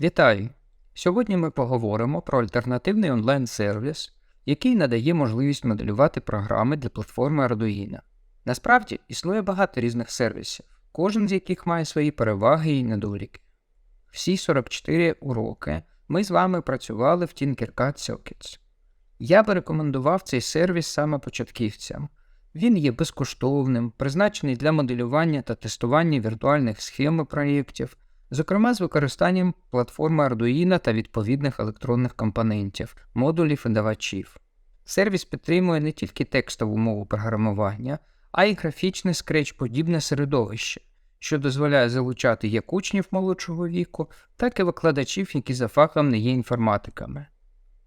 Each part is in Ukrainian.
Вітаю! Сьогодні ми поговоримо про альтернативний онлайн-сервіс, який надає можливість моделювати програми для платформи Arduino. Насправді існує багато різних сервісів, кожен з яких має свої переваги і недоліки. Всі 44 уроки ми з вами працювали в Tinkercad Circuits. Я би рекомендував цей сервіс саме початківцям. Він є безкоштовним, призначений для моделювання та тестування віртуальних схем проєктів, зокрема з використанням платформи Arduino та відповідних електронних компонентів, модулів і давачів. Сервіс підтримує не тільки текстову мову програмування, а й графічне скреч-подібне середовище, що дозволяє залучати як учнів молодшого віку, так і викладачів, які за фахом не є інформатиками.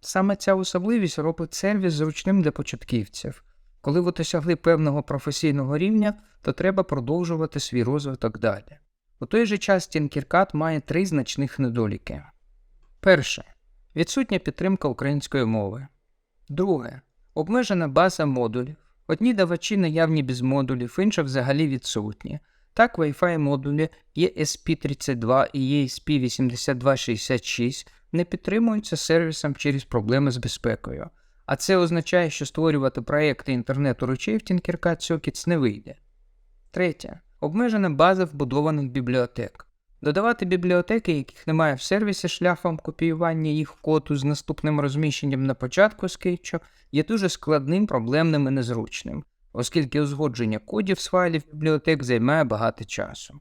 Саме ця особливість робить сервіс зручним для початківців. Коли ви досягли певного професійного рівня, то треба продовжувати свій розвиток далі. У той же час Tinkercad має три значних недоліки. Перше. Відсутня підтримка української мови. Друге. Обмежена база модулів. Одні давачі наявні без модулів, інші взагалі відсутні. Так, Wi-Fi модулі ESP32 і ESP8266 не підтримуються сервісом через проблеми з безпекою. А це означає, що створювати проекти інтернету речей в Tinkercad Circuits не вийде. Третє. Обмежена база вбудованих бібліотек. Додавати бібліотеки, яких немає в сервісі шляхом копіювання їх коду з наступним розміщенням на початку скетчу, є дуже складним, проблемним і незручним, оскільки узгодження кодів з файлів бібліотек займає багато часу.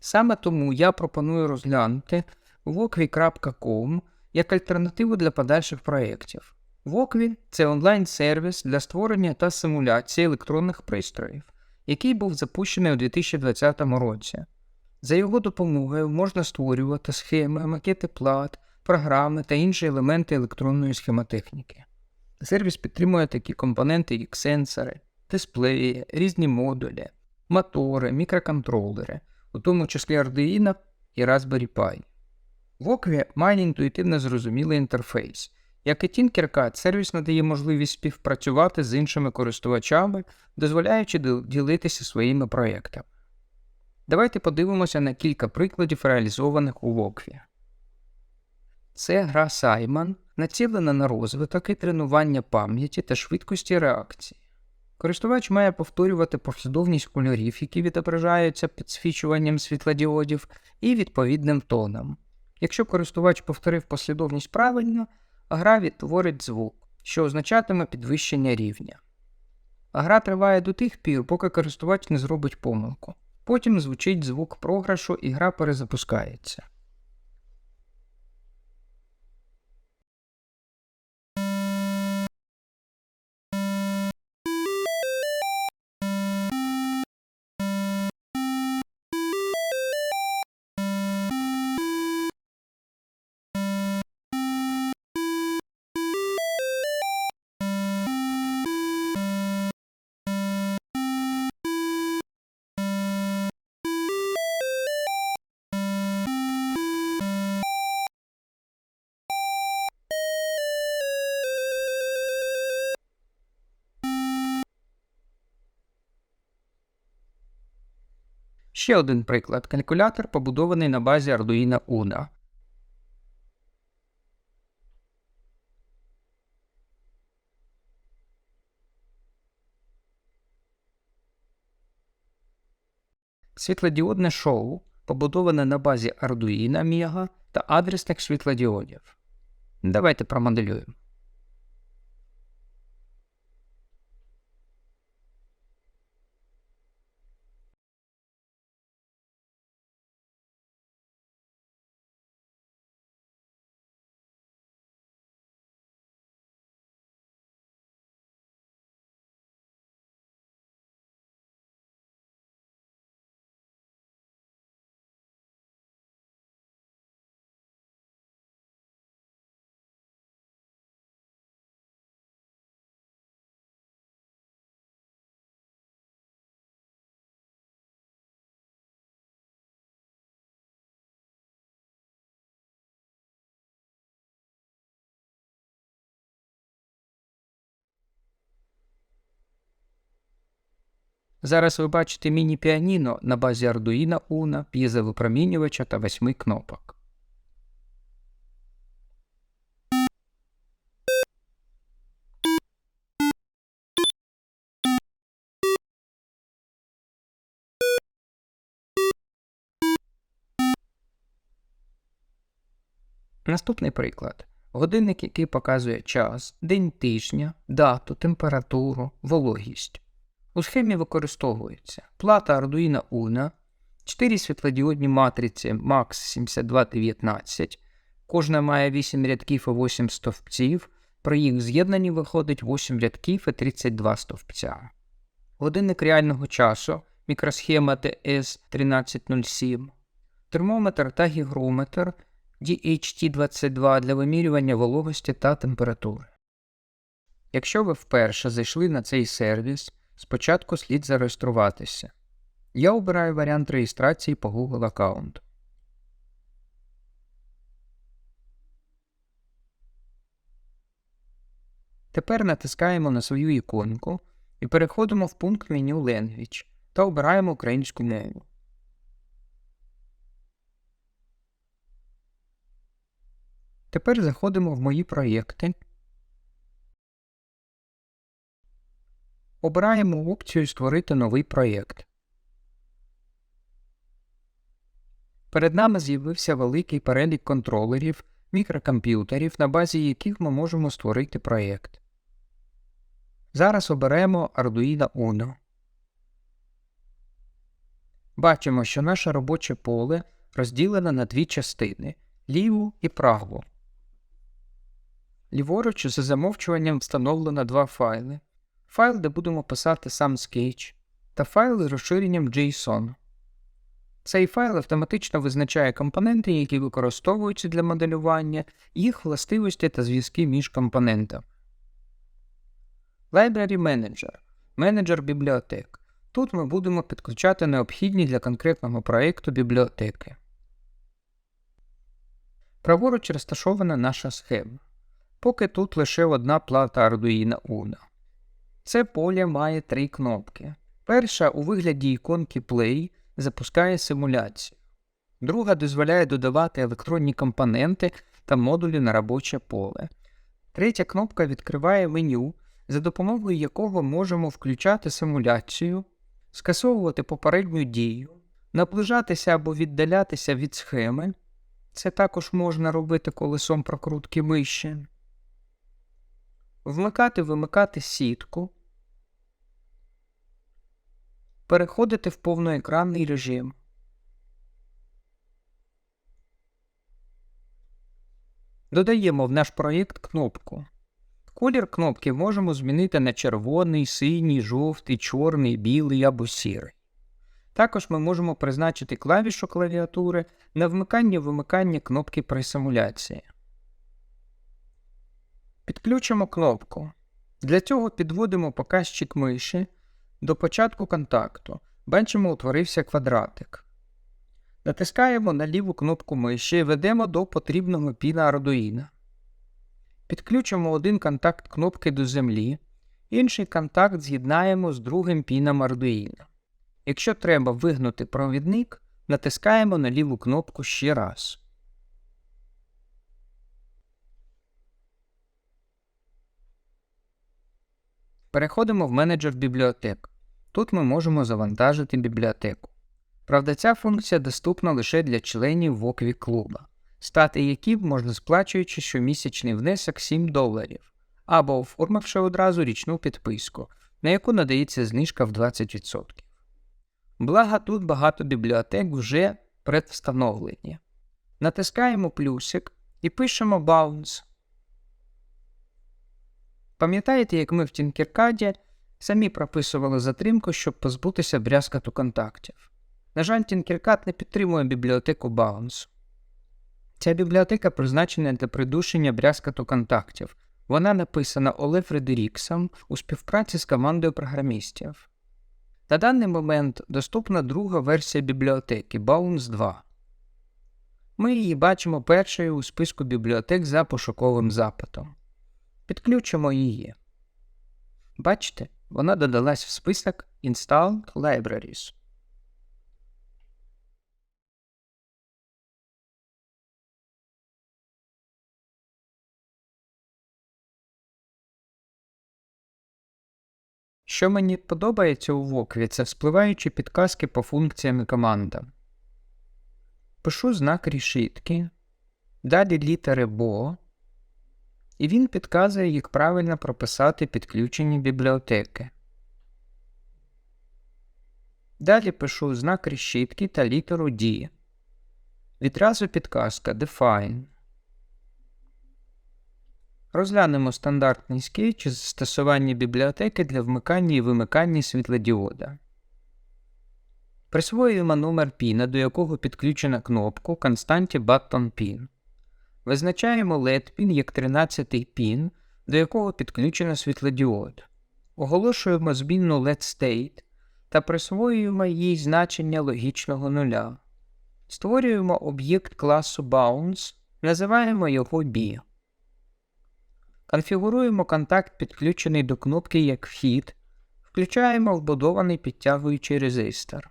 Саме тому я пропоную розглянути Vokvi.com як альтернативу для подальших проєктів. Vokvi – це онлайн-сервіс для створення та симуляції електронних пристроїв який був запущений у 2020 році. За його допомогою можна створювати схеми, макети плат, програми та інші елементи електронної схемотехніки. Сервіс підтримує такі компоненти, як сенсори, дисплеї, різні модулі, мотори, мікроконтролери, у тому числі Arduino і Raspberry Pi. Vokvi має інтуїтивно зрозумілий інтерфейс. Як і Tinkercad, сервіс надає можливість співпрацювати з іншими користувачами, дозволяючи ділитися своїми проєктами. Давайте подивимося на кілька прикладів, реалізованих у Вокві. Це гра Simon, націлена на розвиток і тренування пам'яті та швидкості реакції. Користувач має повторювати послідовність кольорів, які відображаються підсвічуванням світлодіодів, і відповідним тоном. Якщо користувач повторив послідовність правильно, гра відтворить звук, що означатиме підвищення рівня. Гра триває до тих пір, поки користувач не зробить помилку. Потім звучить звук програшу і гра перезапускається. Ще один приклад калькулятор, побудований на базі Arduino Uno. Світлодіодне шоу побудоване на базі Arduino Mega та адресних світлодіодів. Давайте промоделюємо. Зараз ви бачите міні-піаніно на базі Arduino Uno, п'єзовипромінювача та восьми кнопок. Наступний приклад. Годинник, який показує час, день тижня, дату, температуру, вологість. У схемі використовується плата Arduino Uno, 4 світлодіодні матриці MAX 7219, кожна має 8 рядків і 8 стовпців, при їх з'єднанні виходить 8 рядків і 32 стовпця. Годинник реального часу, мікросхема TS1307, термометр та гігрометр DHT22 для вимірювання вологості та температури. Якщо ви вперше зайшли на цей сервіс, спочатку слід зареєструватися. Я обираю варіант реєстрації по Google аккаунту. Тепер натискаємо на свою іконку і переходимо в пункт меню Language та обираємо українську мову. Тепер заходимо в мої проєкти. Обираємо опцію Створити новий проєкт. Перед нами з'явився великий перелік контролерів, мікрокомп'ютерів, на базі яких ми можемо створити проєкт. Зараз оберемо Arduino Uno. Бачимо, що наше робоче поле розділено на дві частини ліву і праву. Ліворуч за замовчуванням встановлено два файли. Файл, де будемо писати сам Sketch, та файл з розширенням JSON. Цей файл автоматично визначає компоненти, які використовуються для моделювання, їх властивості та зв'язки між компонентами. Library Manager менеджер бібліотек. Тут ми будемо підключати необхідні для конкретного проєкту бібліотеки. Праворуч розташована наша схема. Поки тут лише одна плата Arduino Uno. Це поле має три кнопки. Перша у вигляді іконки Play запускає симуляцію. Друга дозволяє додавати електронні компоненти та модулі на робоче поле. Третя кнопка відкриває меню, за допомогою якого можемо включати симуляцію, скасовувати попередню дію, наближатися або віддалятися від схеми. Це також можна робити колесом прокрутки миші. Вмикати вимикати сітку, переходити в повноекранний режим. Додаємо в наш проєкт кнопку. Колір кнопки можемо змінити на червоний, синій, жовтий, чорний, білий або сірий. Також ми можемо призначити клавішу клавіатури на вмикання-вимикання кнопки при симуляції. Підключимо кнопку. Для цього підводимо показчик миші до початку контакту. Бачимо, утворився квадратик. Натискаємо на ліву кнопку миші і ведемо до потрібного піна Arduino. Підключимо один контакт кнопки до землі, інший контакт з'єднаємо з другим піном Arduino. Якщо треба вигнути провідник, натискаємо на ліву кнопку ще раз. Переходимо в менеджер бібліотек. Тут ми можемо завантажити бібліотеку. Правда, ця функція доступна лише для членів Вокві клуба, стати яким можна сплачуючи щомісячний внесок 7 доларів, або оформивши одразу річну підписку, на яку надається знижка в 20%. Благо тут багато бібліотек вже предвстановлені. Натискаємо плюсик і пишемо Bounce. Пам'ятаєте, як ми в Tinkercad самі прописували затримку, щоб позбутися брязкату контактів. На жаль, Tinkercad не підтримує бібліотеку Bounce. Ця бібліотека призначена для придушення брязкату контактів. Вона написана Оле Фредеріксом у співпраці з командою програмістів. На даний момент доступна друга версія бібліотеки Bounce 2. Ми її бачимо першою у списку бібліотек за пошуковим запитом. Підключимо її. Бачите, вона додалась в список Installed Libraries. Що мені подобається у Вокві, це вспливаючі підказки по функціям і. Пишу знак рішітки, далі літери БО, і він підказує, як правильно прописати підключені бібліотеки. Далі пишу знак решітки та літеру D. Відразу підказка Define. Розглянемо стандартний скетч з застосування бібліотеки для вмикання і вимикання світлодіода. Присвоюємо номер піна, до якого підключена кнопку константі Button Pin. Визначаємо LED пін як 13-й пін, до якого підключено світлодіод. Оголошуємо змінну LED State та присвоюємо їй значення логічного нуля. Створюємо об'єкт класу Bounce, називаємо його B. Конфігуруємо контакт, підключений до кнопки як вхід, включаємо вбудований підтягуючий резистор.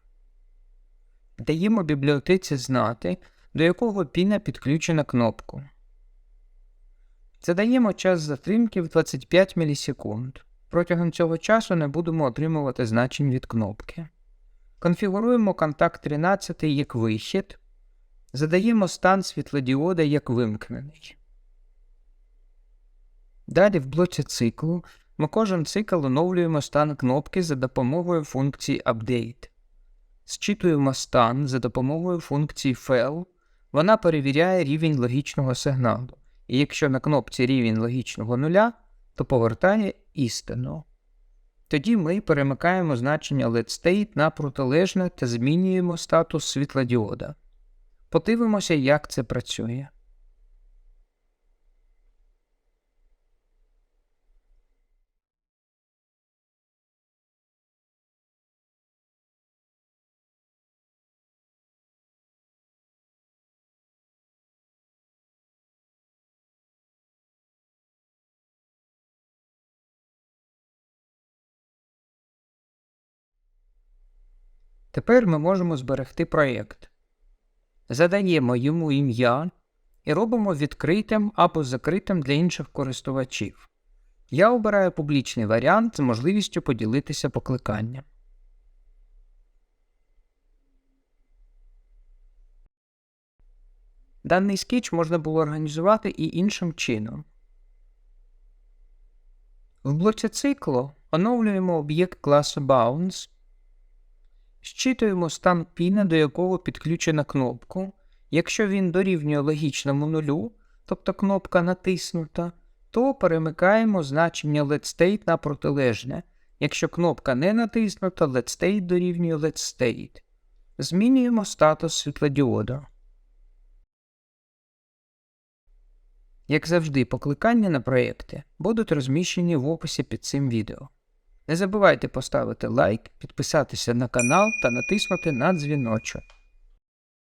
Даємо бібліотеці знати, до якого піна підключена кнопку. Задаємо час затримки в 25 мілісекунд. Протягом цього часу не будемо отримувати значень від кнопки. Конфігуруємо контакт 13 як вихід. Задаємо стан світлодіода як вимкнений. Далі в блоці циклу ми кожен цикл оновлюємо стан кнопки за допомогою функції Update. Зчитуємо стан за допомогою функції Fail. Вона перевіряє рівень логічного сигналу. І якщо на кнопці рівень логічного нуля, то повертає істину. Тоді ми перемикаємо значення LedState на протилежне та змінюємо статус світлодіода. Подивимося, як це працює. Тепер ми можемо зберегти проєкт. Задаємо йому ім'я і робимо відкритим або закритим для інших користувачів. Я обираю публічний варіант з можливістю поділитися покликанням. Даний скетч можна було організувати і іншим чином. В блоці циклу оновлюємо об'єкт класу Bounce Щитуємо стан піна, до якого підключена кнопку. Якщо він дорівнює логічному нулю, тобто кнопка натиснута, то перемикаємо значення LetState на протилежне. Якщо кнопка не натиснута, LetState дорівнює LetState. Змінюємо статус світлодіода. Як завжди, покликання на проєкти будуть розміщені в описі під цим відео. Не забувайте поставити лайк, підписатися на канал та натиснути на дзвіночок.